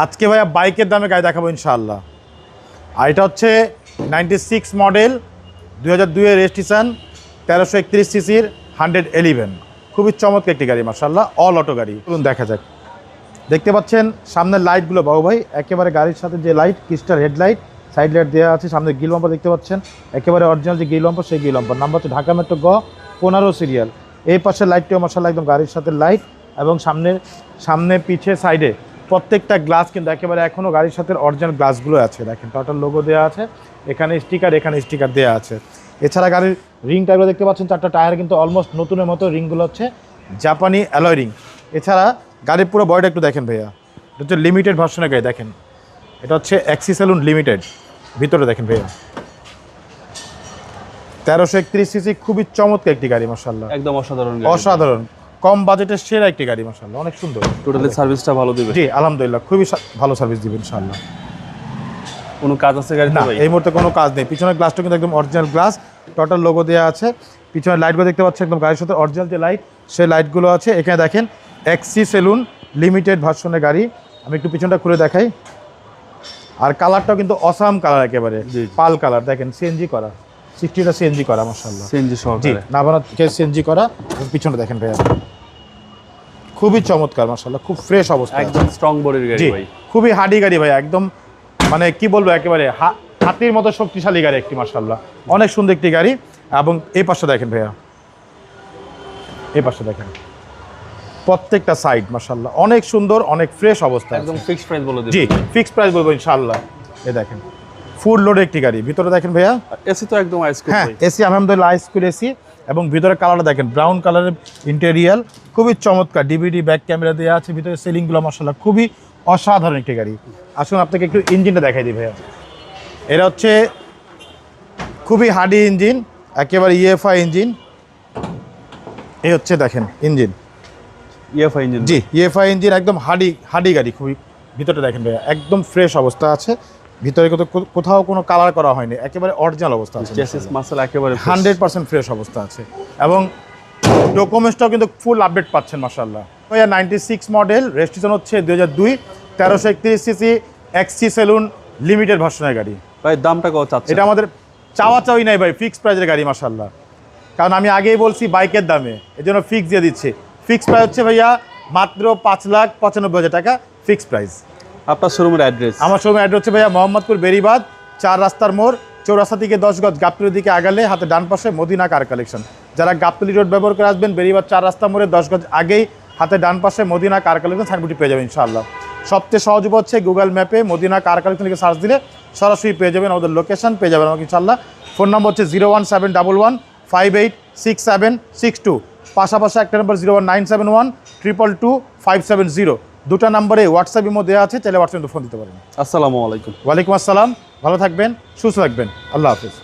আজকে ভাইয়া বাইকের দামে গাড়ি দেখাবো ইনশাআল্লাহ। আর এটা হচ্ছে নাইনটি সিক্স মডেল, দুই হাজার দুইয়ের রেজিস্ট্রেশন, তেরোশো একত্রিশ সিসির হান্ড্রেড এলিভেন খুবই চমৎকার একটি গাড়ি মার্শাল্লাহ অল অটো গাড়ি। চলুন দেখা যাক। দেখতে পাচ্ছেন সামনের লাইটগুলো বাবু ভাই, একেবারে গাড়ির সাথে যে light crystal headlight side light দেওয়া আছে, সামনে গিল বাম্পার দেখতে পাচ্ছেন। একেবারে অরিজিনাল যে গিল বাম্পার সেই গিল বাম্পার নাম্বার হচ্ছে ঢাকা মেট্রো গ, পনেরো সিরিয়াল এই পাশের লাইটটিও মশাল্লাহ একদম গাড়ির সাথে লাইট এবং সামনের, সামনে, পিছে সাইডে প্রত্যেকটা গ্লাস কিন্তু একেবারে এখনও গাড়ির সাথে অরিজিনাল গ্লাসগুলো আছে। দেখেন টোটাল লোগো দেওয়া আছে এখানে স্টিকার এখানে স্টিকার দেওয়া আছে। এছাড়া গাড়ির রিং টায়ারগুলো দেখতে পাচ্ছেন চারটা টায়ার কিন্তু অলমোস্ট নতুনের মতো রিংগুলো হচ্ছে জাপানি অ্যালয় রিং এছাড়া গাড়ির পুরো বডিটা একটু দেখেন ভাইয়া এটা হচ্ছে লিমিটেড ভার্সনের গাড়ি দেখেন। এটা হচ্ছে অ্যাক্সি সেলুন লিমিটেড ভিতরে দেখেন ভাইয়া। তেরোশো একত্রিশ সিসি খুবই চমৎকার একটি গাড়ি মাসাল্লাহ একদম অসাধারণ অসাধারণ। কম বাজেটের সেরা একটি গাড়ি মাসাল্লাহ অনেক সুন্দর। টোটালি সার্ভিসটা ভালো। দিবে। জি আলহামদুলিল্লাহ। খুবই ভালো সার্ভিস দিবেন ইনশাআল্লাহ। কোনো কাজ আছে গাড়ি না ভাই? এই মুহূর্তে কোনো কাজ নেই। পিছনের গ্লাসটা কিন্তু একদম অরিজিনাল গ্লাস টোটাল লোগো দেওয়া আছে। পিছনের লাইটগুলো দেখতে পাচ্ছেন একদম গাড়ির সাথে অরিজিনাল যে লাইট সেই লাইটগুলো আছে। এখানে দেখেন এক্সি সেলুন লিমিটেড ভার্সনের গাড়ি। আমি একটু পিছনটা খুলে দেখাই। আর কালারটাও কিন্তু অসাম কালার একেবারে। জি। পাল কালার দেখেন সিএনজি করা। সিক্সটিটা সিএনজি করা মাসাল্লাহ সিএনজি জি সহকারে নাভানা থেকে সিএনজি করা। পিছনে দেখেন ভাইয়া। খুবই চমৎকার মাসাল্লাহ খুব ফ্রেশ অবস্থা। একদম স্ট্রং বডির গাড়ি ভাই। খুবই হাডি গাড়ি ভাই একদম মানে কি বলব একেবারে হাতির মতো শক্তিশালী গাড়ি একটি মার্শাল্লাহ অনেক সুন্দর একটি গাড়ি এবং এই পাশে দেখেন ভাইয়া এই পাশে দেখেন প্রত্যেকটা সাইড মার্শাল্লাহ অনেক সুন্দর অনেক ফ্রেশ অবস্থা একদম ফিক্সড প্রাইস বলে জি ফিক্সড প্রাইস বলব ইনশাল্লাহ এ দেখেন ফুল লোড একটি গাড়ি। ভিতরে দেখেন ভাইয়া? এসি তো একদম আইস হ্যাঁ এসি আলহামদুলিল্লাহ আইসকুল এসি এবং ভিতরে কালারটা দেখেন ব্রাউন কালারের ইন্টেরিয়াল খুবই চমৎকার। ডিভিডি ব্যাক ক্যামেরা দেওয়া আছে ভিতরে সিলিংগুলো মশলা খুবই অসাধারণ একটি গাড়ি। আসুন আপনাকে একটু ইঞ্জিনটা দেখাই দিই ভাইয়া। এটা হচ্ছে খুবই হার্ডি ইঞ্জিন একেবারে ইএফআই ইঞ্জিন এই হচ্ছে দেখেন engine EFI engine G EFI engine একদম হার্ডি হার্ডি গাড়ি খুবই ভিতরটা দেখেন ভাইয়া একদম ফ্রেশ অবস্থা আছে। ভিতরে কোথাও- কোনো কালার করা হয়নি একেবারে অরিজিনাল অবস্থা আছে মাসেল একেবারে হান্ড্রেড পার্সেন্ট ফ্রেশ অবস্থা আছে। এবং ডকুমেন্টসটাও কিন্তু ফুল আপডেট পাচ্ছেন মাসাল্লাহ ভাইয়া নাইনটি সিক্স মডেল রেজিস্ট্রেশন হচ্ছে দুই হাজার দুই তেরোশো একত্রিশ সিসি এক্সি সেলুন লিমিটেড ভার্সনের গাড়ি। ভাই দামটা কত চাচ্ছে এটা আমাদের চাওয়া চাওয়াই নাই ভাই ফিক্স প্রাইজের গাড়ি মাসাল্লাহ কারণ আমি আগেই বলছি বাইকের দামে এই জন্য ফিক্স দিয়ে দিচ্ছে। ফিক্স প্রাইস হচ্ছে ভাইয়া মাত্র পাঁচ লাখ পঁচানব্বই হাজার টাকা ফিক্স প্রাইস আপনার শোরুমের অ্যাড্রেস আমার সময় অ্যাড্রেস হচ্ছে ভাইয়া মোহাম্মদপুর বেরিবাদ চার রাস্তার মোড়, চৌরাস্তা থেকে দশ গজ গাবতলির দিকে আগালে হাতে ডান পাশে মদিনা কার কালেকশন যারা গাবতলি রোড ব্যবহার করে আসবেন বেরিবাদ চার রাস্তা মোড়ে দশ গজ আগেই হাতে ডান পাশে মদিনা কার কালেকশন সাইনবোর্ডটি পেয়ে যাবেন ইনশাআল্লাহ। সবচেয়ে সহজ উপায় হচ্ছে গুগল ম্যাপে মদিনা কার কালেকশন লিখে সার্চ দিলে সরাসরি পেয়ে যাবেন আমাদের লোকেশন পেয়ে যাবেন আমাকে ইনশাআল্লাহ। ফোন নম্বর হচ্ছে zero one seven double one five eight six seven six two পাশাপাশি একটা number zero one nine seven one triple two five seven zero দুটো নম্বরে হোয়াটসঅ্যাপ ইমো দেওয়া আছে তাহলে হোয়াটসঅ্যাপে ফোন দিতে পারেন। আসসালামু আলাইকুম। ওয়ালাইকুম আসসালাম ভালো থাকবেন সুস্থ থাকবেন আল্লাহ হাফিজ।